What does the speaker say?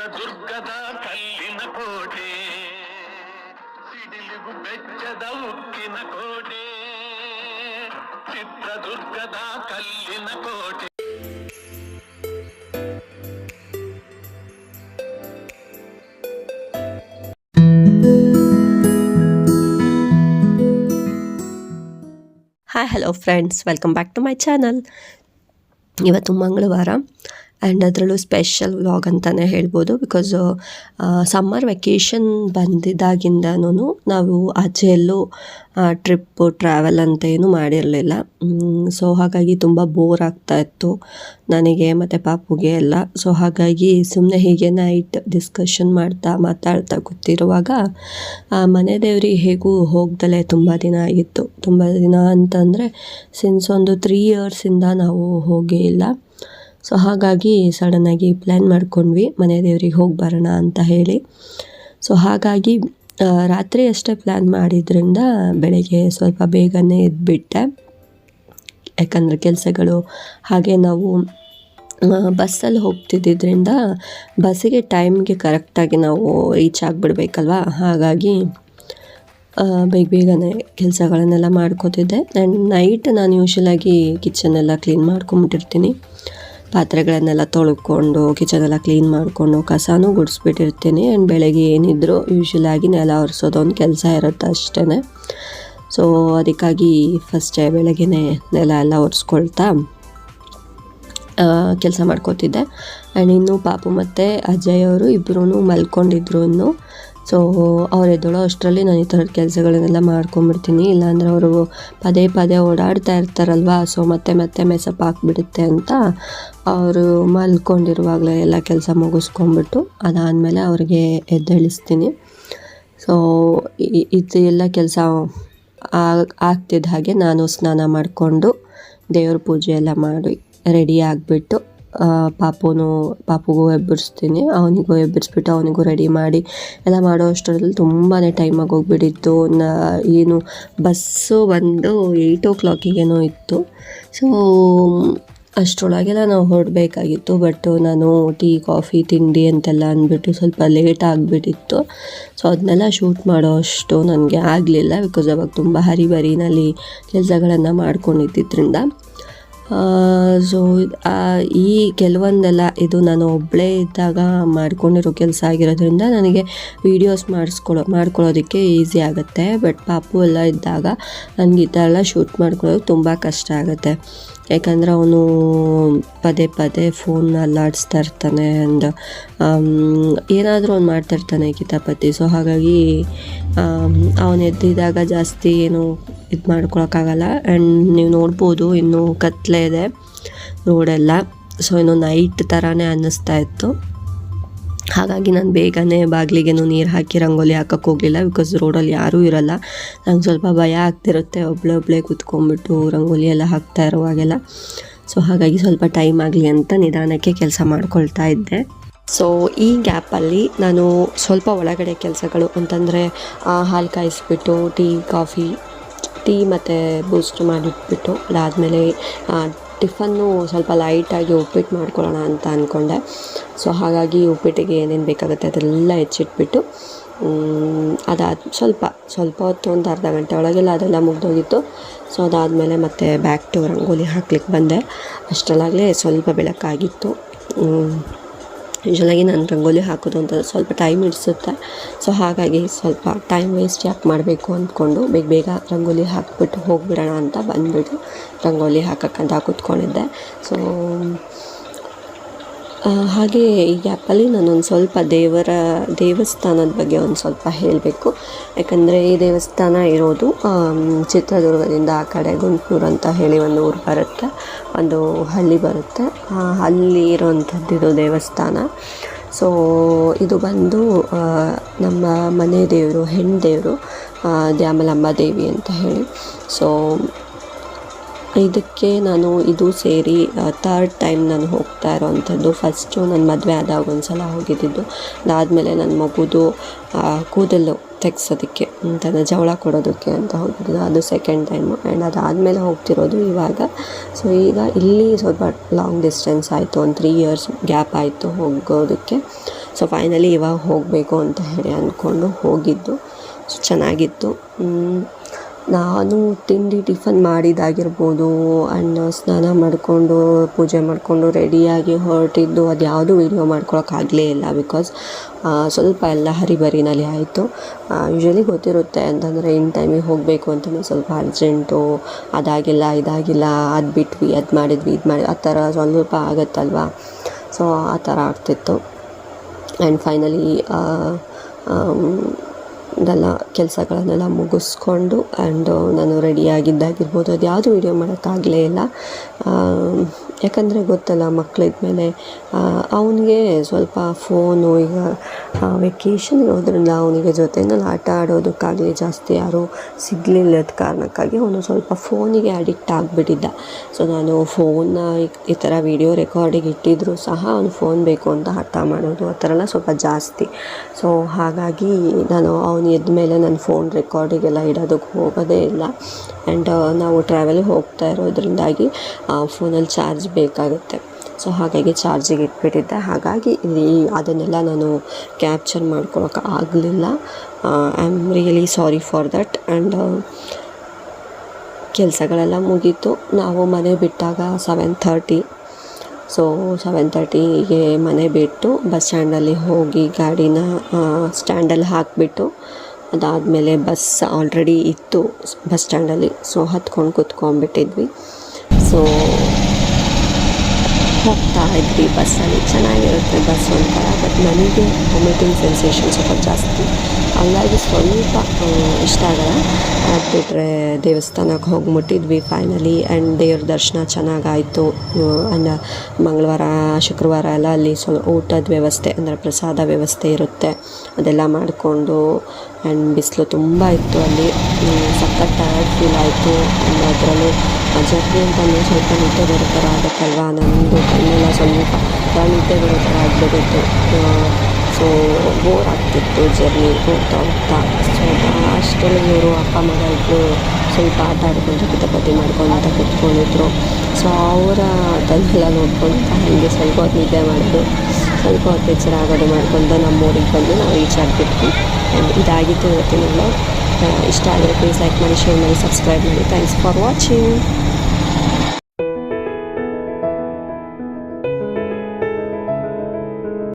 ಚಿತ್ರದುರ್ಗದ ಕಲ್ಲಿನ ಕೋಟೆ ಸಿಡಿಲಿಗು ಬೆಚ್ಚದ ಉಕ್ಕಿನ ಕೋಟೆ ಚಿತ್ರದುರ್ಗದ ಕಲ್ಲಿನ ಕೋಟೆ hi hello friends welcome back to my channel ಇವತ್ತು ಮಂಗಳವಾರ ಆ್ಯಂಡ್ ಅದರಲ್ಲೂ ಸ್ಪೆಷಲ್ ವ್ಲಾಗ್ ಅಂತಲೇ ಹೇಳ್ಬೋದು. ಬಿಕಾಸ್ ಸಮ್ಮರ್ ವೆಕೇಷನ್ ಬಂದಿದ್ದಾಗಿಂದನೂ ನಾವು ಆಚೆ ಎಲ್ಲೂ ಟ್ರಿಪ್ಪು ಟ್ರಾವೆಲ್ ಅಂತ ಏನೂ ಮಾಡಿರಲಿಲ್ಲ. ಸೊ ಹಾಗಾಗಿ ತುಂಬ ಬೋರ್ ಆಗ್ತಾ ಇತ್ತು ನನಗೆ ಮತ್ತು ಪಾಪುಗೆ ಎಲ್ಲ. ಸೊ ಹಾಗಾಗಿ ಸುಮ್ಮನೆ ಹೀಗೆ ನೈಟ್ ಡಿಸ್ಕಷನ್ ಮಾಡ್ತಾ ಮಾತಾಡ್ತಾ ಕೂತಿರುವಾಗ ಮನೆ ದೇವ್ರಿಗೆ ಹೇಗೂ ಹೋಗ್ದಲೇ ತುಂಬ ದಿನ ಆಗಿತ್ತು. ತುಂಬ ದಿನ ಅಂತಂದರೆ ಸಿನ್ಸ್ ಒಂದು ತ್ರೀ ಇಯರ್ಸಿಂದ ನಾವು ಹೋಗೇ ಇಲ್ಲ. ಸೊ ಹಾಗಾಗಿ ಸಡನ್ನಾಗಿ ಪ್ಲ್ಯಾನ್ ಮಾಡ್ಕೊಂಡ್ವಿ, ಮನೆ ದೇವ್ರಿಗೆ ಹೋಗಿ ಬರೋಣ ಅಂತ ಹೇಳಿ. ಸೊ ಹಾಗಾಗಿ ರಾತ್ರಿ ಅಷ್ಟೇ ಪ್ಲ್ಯಾನ್ ಮಾಡಿದ್ರಿಂದ ಬೆಳಗ್ಗೆ ಸ್ವಲ್ಪ ಬೇಗನೆ ಎದ್ಬಿಟ್ಟೆ. ಯಾಕಂದರೆ ಕೆಲಸಗಳು, ಹಾಗೆ ನಾವು ಬಸ್ಸಲ್ಲಿ ಹೋಗ್ತಿದ್ದಿದ್ರಿಂದ ಬಸ್ಸಿಗೆ ಟೈಮ್ಗೆ ಕರೆಕ್ಟಾಗಿ ನಾವು ರೀಚ್ ಆಗಿಬಿಡ್ಬೇಕಲ್ವ? ಹಾಗಾಗಿ ಬೇಗ ಬೇಗನೆ ಕೆಲಸಗಳನ್ನೆಲ್ಲ ಮಾಡ್ಕೋತಿದ್ದೆ. ಆ್ಯಂಡ್ ನೈಟ್ ನಾನು ಯೂಶಲಾಗಿ ಕಿಚನ್ನೆಲ್ಲ ಕ್ಲೀನ್ ಮಾಡ್ಕೊಂಬಿಟ್ಟಿರ್ತೀನಿ ಪಾತ್ರೆಗಳನ್ನೆಲ್ಲ ತೊಳ್ಕೊಂಡು ಕಿಚನೆಲ್ಲ ಕ್ಲೀನ್ ಮಾಡಿಕೊಂಡು ಕಸನೂ ಗುಡಿಸ್ಬಿಟ್ಟಿರ್ತೀನಿ. ಆ್ಯಂಡ್ ಬೆಳಗ್ಗೆ ಏನಿದ್ರು ಯೂಶ್ವಲಾಗಿ ನೆಲ ಒರೆಸೋದೊಂದು ಕೆಲಸ ಇರುತ್ತೆ ಅಷ್ಟೇ ಸೊ ಅದಕ್ಕಾಗಿ ಫಸ್ಟೇ ಬೆಳಗ್ಗೆ ನೆಲ ಎಲ್ಲ ಒರೆಸ್ಕೊಳ್ತಾ ಕೆಲಸ ಮಾಡ್ಕೋತಿದ್ದೆ. ಆ್ಯಂಡ್ ಇನ್ನು ಪಾಪು ಮತ್ತು ಅಜಯ್ ಅವರು ಇಬ್ಬರೂ ಮಲ್ಕೊಂಡಿದ್ರು ಸೊ ಅವ್ರು ಎದ್ದೋಳೋ ಅಷ್ಟರಲ್ಲಿ ನಾನು ಈ ಥರದ ಕೆಲಸಗಳನ್ನೆಲ್ಲ ಮಾಡ್ಕೊಂಬಿಡ್ತೀನಿ. ಇಲ್ಲಾಂದರೆ ಅವರು ಪದೇ ಪದೇ ಓಡಾಡ್ತಾ ಇರ್ತಾರಲ್ವ? ಸೊ ಮತ್ತೆ ಮತ್ತೆ ಮೆಸಪ್ ಹಾಕ್ಬಿಡುತ್ತೆ ಅಂತ ಅವರು ಮಲ್ಕೊಂಡಿರುವಾಗಲೇ ಎಲ್ಲ ಕೆಲಸ ಮುಗಿಸ್ಕೊಂಡ್ಬಿಟ್ಟು ಅದಾದಮೇಲೆ ಅವ್ರಿಗೆ ಎದ್ದೇಳಿಸ್ತೀನಿ. ಸೊ ಇದು ಎಲ್ಲ ಕೆಲಸ ಆಗ್ತಿದ್ದ ಹಾಗೆ ನಾನು ಸ್ನಾನ ಮಾಡಿಕೊಂಡು ದೇವ್ರ ಪೂಜೆ ಎಲ್ಲ ಮಾಡಿ ರೆಡಿ ಆಗಿಬಿಟ್ಟು ಪಾಪುನು, ಪಾಪುಗೂ ಎಬ್ಬರಿಸ್ತೀನಿ ಅವನಿಗೂ ಎಬ್ಬರಿಸ್ಬಿಟ್ಟು ಅವನಿಗೂ ರೆಡಿ ಮಾಡಿ ಎಲ್ಲ ಮಾಡೋ ಅಷ್ಟರಲ್ಲಿ ತುಂಬಾ ಟೈಮಾಗಿ ಹೋಗ್ಬಿಟ್ಟಿತ್ತು. ಏನು, ಬಸ್ಸು ಬಂದು ಏಯ್ಟ್ ಓ ಕ್ಲಾಕಿಗೇನೋ ಇತ್ತು. ಸೊ ಅಷ್ಟರೊಳಗೆಲ್ಲ ನಾವು ಹೊರಡಬೇಕಾಗಿತ್ತು. ಬಟ್ ನಾನು ಟೀ, ಕಾಫಿ, ತಿಂಡಿ ಅಂತೆಲ್ಲ ಅಂದ್ಬಿಟ್ಟು ಸ್ವಲ್ಪ ಲೇಟ್ ಆಗಿಬಿಟ್ಟಿತ್ತು. ಸೊ ಅದನ್ನೆಲ್ಲ ಶೂಟ್ ಮಾಡೋ ಅಷ್ಟು ನನಗೆ ಆಗಲಿಲ್ಲ ಬಿಕಾಸ್ ಅವಾಗ ತುಂಬ ಹರಿಬರಿನಲ್ಲಿ ಕೆಲಸಗಳನ್ನು ಮಾಡ್ಕೊಂಡಿದ್ದರಿಂದ ಸೊ ಈ ಕೆಲವೊಂದೆಲ್ಲ ಇದು ನಾನು ಒಬ್ಬಳೇ ಇದ್ದಾಗ ಮಾಡ್ಕೊಂಡಿರೋ ಕೆಲಸ ಆಗಿರೋದ್ರಿಂದ ನನಗೆ ವೀಡಿಯೋಸ್ ಮಾಡಿಸ್ಕೊಳೋ, ಮಾಡ್ಕೊಳ್ಳೋದಕ್ಕೆ ಈಸಿ ಆಗುತ್ತೆ. ಬಟ್ ಪಾಪು ಎಲ್ಲ ಇದ್ದಾಗ ನನಗೆ ಈ ಥರ ಎಲ್ಲ ಶೂಟ್ ಮಾಡ್ಕೊಳ್ಳೋದು ತುಂಬ ಕಷ್ಟ ಆಗುತ್ತೆ. ಯಾಕಂದರೆ ಅವನು ಪದೇ ಪದೇ ಫೋನ್ನ ಅಲ್ಲಾಡಿಸ್ತಾ ಇರ್ತಾನೆ ಆ್ಯಂಡ್ ಏನಾದರೂ ಅವ್ನು ಮಾಡ್ತಾ ಇರ್ತಾನೆ ಕಿತಾಪತಿ. ಸೊ ಹಾಗಾಗಿ ಅವನು ಎದ್ದಿದಾಗ ಜಾಸ್ತಿ ಏನು ಇದು ಮಾಡ್ಕೊಳಕ್ಕಾಗಲ್ಲ. ಆ್ಯಂಡ್ ನೀವು ನೋಡ್ಬೋದು, ಇನ್ನೂ ಕತ್ಲೆ ಇದೆ. ರೋಡೆಲ್ಲ ಸೊ ಇನ್ನು ನೈಟ್ ಥರನೇ ಅನ್ನಿಸ್ತಾ ಇತ್ತು. ಹಾಗಾಗಿ ನಾನು ಬೇಗನೆ ಬಾಗಿಲಿಗೇನು ನೀರು ಹಾಕಿ ರಂಗೋಲಿ ಹಾಕಕ್ಕೆ ಹೋಗಲಿಲ್ಲ ಬಿಕಾಸ್ ರೋಡಲ್ಲಿ ಯಾರೂ ಇರಲ್ಲ. ನಂಗೆ ಸ್ವಲ್ಪ ಭಯ ಆಗ್ತಿರುತ್ತೆ. ಒಬ್ಳೆ ಒಬ್ಳೆ ಕೂತ್ಕೊಂಡ್ಬಿಟ್ಟು ರಂಗೋಲಿ ಎಲ್ಲ ಹಾಕ್ತಾ ಇರುವಾಗೆಲ್ಲ. ಸೊ ಹಾಗಾಗಿ ಸ್ವಲ್ಪ ಟೈಮ್ ಆಗಲಿ ಅಂತ ನಿಧಾನಕ್ಕೆ ಕೆಲಸ ಮಾಡ್ಕೊಳ್ತಾ ಇದ್ದೆ. ಸೊ ಈ ಗ್ಯಾಪಲ್ಲಿ ನಾನು ಸ್ವಲ್ಪ ಒಳಗಡೆ ಕೆಲಸಗಳು ಅಂತಂದರೆ ಹಾಲು ಕಾಯಿಸ್ಬಿಟ್ಟು, ಟೀ, ಕಾಫಿ ಟೀ ಮತ್ತು ಬೂಸ್ಟ್ ಮಾಡಿಟ್ಬಿಟ್ಟು ಅದಾದಮೇಲೆ ಟಿಫನ್ನು ಸ್ವಲ್ಪ ಲೈಟಾಗಿ ಉಪ್ಪಿಟ್ಟು ಮಾಡ್ಕೊಳ್ಳೋಣ ಅಂತ ಅಂದ್ಕೊಂಡೆ ಸೊ ಹಾಗಾಗಿ ಉಪ್ಪಿಟ್ಟಿಗೆ ಏನೇನು ಬೇಕಾಗುತ್ತೆ ಅದೆಲ್ಲ ಹೆಚ್ಚಿಟ್ಬಿಟ್ಟು ಅದಾದ, ಸ್ವಲ್ಪ ಸ್ವಲ್ಪ ಹೊತ್ತು ಒಂದು ಅರ್ಧ ಗಂಟೆ ಒಳಗೆಲ್ಲ ಅದೆಲ್ಲ ಮುಗ್ದೋಗಿತ್ತು. ಸೊ ಅದಾದಮೇಲೆ ಮತ್ತೆ ಬ್ಯಾಕ್ ಟು ರಂಗೋಲಿ ಹಾಕ್ಲಿಕ್ಕೆ ಬಂದೆ. ಅಷ್ಟರಲ್ಲಾಗಲೇ ಸ್ವಲ್ಪ ಬೆಳಕಾಗಿತ್ತು. ಯೂಶಲಾಗಿ ನಾನು ರಂಗೋಲಿ ಹಾಕೋದು ಅಂತ ಸ್ವಲ್ಪ ಟೈಮ್ ಹಿಡಿಸುತ್ತೆ. ಸೊ ಹಾಗಾಗಿ ಸ್ವಲ್ಪ ಟೈಮ್ ವೇಸ್ಟ್ ಯಾಕೆ ಮಾಡಬೇಕು ಅಂದ್ಕೊಂಡು ಬೇಗ ಬೇಗ ರಂಗೋಲಿ ಹಾಕ್ಬಿಟ್ಟು ಹೋಗಿಬಿಡೋಣ ಅಂತ ಬಂದುಬಿಟ್ಟು ರಂಗೋಲಿ ಹಾಕೋಕ್ಕಂತ ಕೂತ್ಕೊಂಡಿದ್ದೆ. ಸೊ ಹಾಗೆ ಈ ಗ್ಯಾಪಲ್ಲಿ ನಾನೊಂದು ಸ್ವಲ್ಪ ದೇವರ, ದೇವಸ್ಥಾನದ ಬಗ್ಗೆ ಒಂದು ಸ್ವಲ್ಪ ಹೇಳಬೇಕು. ಯಾಕಂದರೆ ಈ ದೇವಸ್ಥಾನ ಇರೋದು ಚಿತ್ರದುರ್ಗದಿಂದ ಆ ಕಡೆ ಗುಂಟೂರು ಅಂತ ಹೇಳಿ ಒಂದು ಊರು ಬರುತ್ತೆ. ಒಂದು ಹಳ್ಳಿ ಬರುತ್ತೆ. ಅಲ್ಲಿ ಇರೋವಂಥದ್ದು ಇದು ದೇವಸ್ಥಾನ. ಸೊ ಇದು ಬಂದು ನಮ್ಮ ಮನೆ ದೇವರು, ಹೆಣ್ಣು ದೇವರು ದ್ಯಾಮಲಂಬ ದೇವಿ ಅಂತ ಹೇಳಿ. ಸೊ ಇದಕ್ಕೆ ನಾನು ಇದು ಸೇರಿ ಥರ್ಡ್ ಟೈಮ್ ನಾನು ಹೋಗ್ತಾ ಇರೋವಂಥದ್ದು. ಫಸ್ಟು ನನ್ನ ಮದುವೆ ಆದಾಗ ಒಂದು ಸಲ ಹೋಗಿದ್ದಿದ್ದು. ಅದಾದಮೇಲೆ ನನ್ನ ಮಗುದು ಕೂದಲು ತೆಗ್ಸೋದಕ್ಕೆ ತನ್ನ ಜವಳ ಕೊಡೋದಕ್ಕೆ ಅಂತ ಹೋಗಿದ್ದು ಅದು ಸೆಕೆಂಡ್ ಟೈಮು ಆ್ಯಂಡ್ ಅದಾದಮೇಲೆ ಹೋಗ್ತಿರೋದು ಇವಾಗ. ಸೊ ಈಗ ಇಲ್ಲಿ ಸ್ವಲ್ಪ ಲಾಂಗ್ ಡಿಸ್ಟೆನ್ಸ್ ಆಯಿತು. ಒಂದು ತ್ರೀ ಇಯರ್ಸ್ ಗ್ಯಾಪ್ ಆಯಿತು ಹೋಗೋದಕ್ಕೆ. ಸೊ ಫೈನಲಿ ಇವಾಗ ಹೋಗಬೇಕು ಅಂತ ಹೇಳಿ ಅಂದ್ಕೊಂಡು ಹೋಗಿದ್ದು. ಚೆನ್ನಾಗಿತ್ತು. ನಾನು ತಿಂಡಿ ಟಿಫನ್ ಮಾಡಿದ್ದಾಗಿರ್ಬೋದು ಆ್ಯಂಡ್ ಸ್ನಾನ ಮಾಡಿಕೊಂಡು, ಪೂಜೆ ಮಾಡಿಕೊಂಡು ರೆಡಿಯಾಗಿ ಹೊರಟಿದ್ದು ಅದು ಯಾವುದೂ ವೀಡಿಯೋ ಮಾಡ್ಕೊಳಕ್ಕಾಗಲೇ ಇಲ್ಲ ಬಿಕಾಸ್ ಸ್ವಲ್ಪ ಎಲ್ಲ ಹರಿಬರಿನಲ್ಲಿ ಆಯಿತು. ಯೂಶ್ವಲಿ ಗೊತ್ತಿರುತ್ತೆ ಅಂತಂದರೆ ಇನ್ ಟೈಮಿಗೆ ಹೋಗಬೇಕು ಅಂತಲೇ ಸ್ವಲ್ಪ ಅರ್ಜೆಂಟು ಅದಾಗಿಲ್ಲ, ಇದಾಗಿಲ್ಲ, ಅದು ಬಿಟ್ವಿ, ಅದು ಮಾಡಿದ್ವಿ, ಇದು ಮಾಡಿ ಆ ಥರ ಸ್ವಲ್ಪ ಆಗುತ್ತಲ್ವಾ? ಸೊ ಆ ಥರ ಆಗ್ತಿತ್ತು. ಆ್ಯಂಡ್ ಫೈನಲಿ ಇದೆಲ್ಲ ಕೆಲಸಗಳನ್ನೆಲ್ಲ ಮುಗಿಸ್ಕೊಂಡು ಆ್ಯಂಡ್ ನಾನು ರೆಡಿಯಾಗಿದ್ದಾಗಿರ್ಬೋದು ಅದು ಯಾವುದು ವೀಡಿಯೋ ಮಾಡೋಕ್ಕಾಗಲೇ ಇಲ್ಲ. ಯಾಕಂದರೆ ಗೊತ್ತಲ್ಲ ಮಕ್ಕಳಿದ್ಮೇಲೆ ಅವನಿಗೆ ಸ್ವಲ್ಪ ಫೋನು ಈಗ ವೆಕೇಷನ್ ಇರೋದ್ರಿಂದ ಅವನಿಗೆ ಜೊತೆನಲ್ಲಿ ಆಟ ಆಡೋದಕ್ಕಾಗಲಿ ಜಾಸ್ತಿ ಯಾರೂ ಸಿಗಲಿಲ್ಲದ ಕಾರಣಕ್ಕಾಗಿ ಅವನು ಸ್ವಲ್ಪ ಫೋನಿಗೆ ಅಡಿಕ್ಟ್ ಆಗಿಬಿಟ್ಟಿದ್ದ. ಸೊ ನಾನು ಫೋನ್ನ ಈ ಥರ ವೀಡಿಯೋ ರೆಕಾರ್ಡಿಗೆ ಇಟ್ಟಿದ್ದರೂ ಸಹ ಅವನು ಫೋನ್ ಬೇಕು ಅಂತ ಹಠ ಮಾಡೋದು ಆ ಥರ ಎಲ್ಲ ಸ್ವಲ್ಪ ಜಾಸ್ತಿ. ಸೊ ಹಾಗಾಗಿ ನಾನು ಅವನು ಎದ್ದ ಮೇಲೆ ನನ್ನ ಫೋನ್ ರೆಕಾರ್ಡಿಗೆಲ್ಲ ಇಡೋದಕ್ಕೆ ಹೋಗೋದೇ ಇಲ್ಲ. ಆ್ಯಂಡ್ ನಾವು ಟ್ರಾವೆಲಿಗೆ ಹೋಗ್ತಾ ಇರೋದ್ರಿಂದಾಗಿ ಫೋನಲ್ಲಿ ಚಾರ್ಜ್ ಬೇಕಾಗುತ್ತೆ. ಸೊ ಹಾಗಾಗಿ ಚಾರ್ಜಿಗೆ ಇಟ್ಬಿಟ್ಟಿದ್ದೆ. ಹಾಗಾಗಿ ಅದನ್ನೆಲ್ಲ ನಾನು ಕ್ಯಾಪ್ಚರ್ ಮಾಡ್ಕೊಳಕ್ಕೆ ಆಗಲಿಲ್ಲ. I am really sorry for that and ಕೆಲಸಗಳೆಲ್ಲ ಮುಗೀತು. ನಾವು ಮನೆ ಬಿಟ್ಟಾಗ ಸೆವೆನ್ ಥರ್ಟಿ ಸೊ ಸೆವೆನ್ ತರ್ಟಿಗೆ ಮನೆ ಬಿಟ್ಟು ಬಸ್ ಸ್ಟ್ಯಾಂಡಲ್ಲಿ ಹೋಗಿ ಗಾಡಿನ ಸ್ಟ್ಯಾಂಡಲ್ಲಿ ಹಾಕಿಬಿಟ್ಟು ಅದಾದಮೇಲೆ ಬಸ್ ಆಲ್ರೆಡಿ ಇತ್ತು ಬಸ್ ಸ್ಟ್ಯಾಂಡಲ್ಲಿ ಸೊ ಹತ್ಕೊಂಡು ಕುತ್ಕೊಂಡ್ಬಿಟ್ಟಿದ್ವಿ. ಸೊ ಹೋಗ್ತಾ ಇದ್ವಿ ಬಸ್ಸಲ್ಲಿ ಚೆನ್ನಾಗಿರುತ್ತೆ ಬಸ್ ಒಂಥರ ಬಟ್ ನನಗೆ ವಾಮಿಟಿಂಗ್ ಸೆನ್ಸೇಷನ್ ಸ್ವಲ್ಪ ಜಾಸ್ತಿ. ಹಂಗಾಗಿ ಸ್ವಲ್ಪ ಇಷ್ಟ ಆಗಲ್ಲ. ಅದು ಬಿಟ್ಟರೆ ದೇವಸ್ಥಾನಕ್ಕೆ ಹೋಗಿ ಮುಟ್ಟಿದ್ವಿ ಫೈನಲಿ ಆ್ಯಂಡ್ ದೇವ್ರ ದರ್ಶನ ಚೆನ್ನಾಗಾಯಿತು. ಆ್ಯಂಡ್ ಮಂಗಳವಾರ, ಶುಕ್ರವಾರ ಎಲ್ಲ ಅಲ್ಲಿ ಸ್ವಲ್ಪ ಊಟದ ವ್ಯವಸ್ಥೆ, ಅಂದರೆ ಪ್ರಸಾದ ವ್ಯವಸ್ಥೆ ಇರುತ್ತೆ. ಅದೆಲ್ಲ ಮಾಡಿಕೊಂಡು ಆ್ಯಂಡ್ ಬಿಸಿಲು ತುಂಬ ಇತ್ತು ಅಲ್ಲಿ. ಸಖತ್ ಟಯರ್ಡ್ ಫೀಲ್ ಆಯಿತು. ಆ್ಯಂಡ್ ಅದರಲ್ಲೂ ಜರ್ನಿ ಅಂತಂದರೆ ಸ್ವಲ್ಪ ನಿದ್ದೆ ಬರೋ ಥರ ಆಗುತ್ತಲ್ವ ನಮ್ಮದು ಕಣ್ಣೆಲ್ಲ ಸ್ವಲ್ಪ ನಿದ್ದೆ ಬರೋ ಥರ ಆಗಿಬಿಟ್ಟಿತ್ತು ಸೊ ಬೋರ್ ಆಗ್ತಿತ್ತು ಜರ್ನಿ ಹೋಗ್ತಾ ಹೋಗ್ತಾ. ಸೊ ಅಷ್ಟರಲ್ಲಿ ಇವರು ಅಪ್ಪ, ಮಗ ಇಬ್ಬರು ಸ್ವಲ್ಪ ಆಟ ಆಡ್ಕೊಂಡು ಕಿತಾಪತಿ ಮಾಡ್ಕೊಂಡು ಅಂತ ಕೂತ್ಕೊಂಡಿದ್ರು. ಸೊ ಅವರ ಅದನ್ನೆಲ್ಲ ನೋಡ್ಕೊಂಡು ಹಾಗೆ ಸ್ವಲ್ಪ ಹೊತ್ತು ನಿದ್ದೆ ಮಾಡಿದ್ರು. ಸ್ವಲ್ಪ ಹೊತ್ತು ಎಚ್ಚರ ಆಗೋದು ಮಾಡ್ಕೊಂಡು ನಮ್ಮ ಊರಿಗೆ ಬಂದು ನಾವು ರೀಚ್ ಆಗಿಬಿಟ್ವಿ. ಇದಾಗಿತ್ತು ಇವತ್ತಿನ ಇಷ್ಟ ಆದರೆ ಪ್ಲೀಸ್ ಲೈಕ್ ಮಾಡಿ ಶೇರ್ ಮಾಡಿ ಸಬ್ಸ್ಕ್ರೈಬ್ ಮಾಡಿ ಥ್ಯಾಂಕ್ಸ್ ಫಾರ್ ವಾಚಿಂಗ್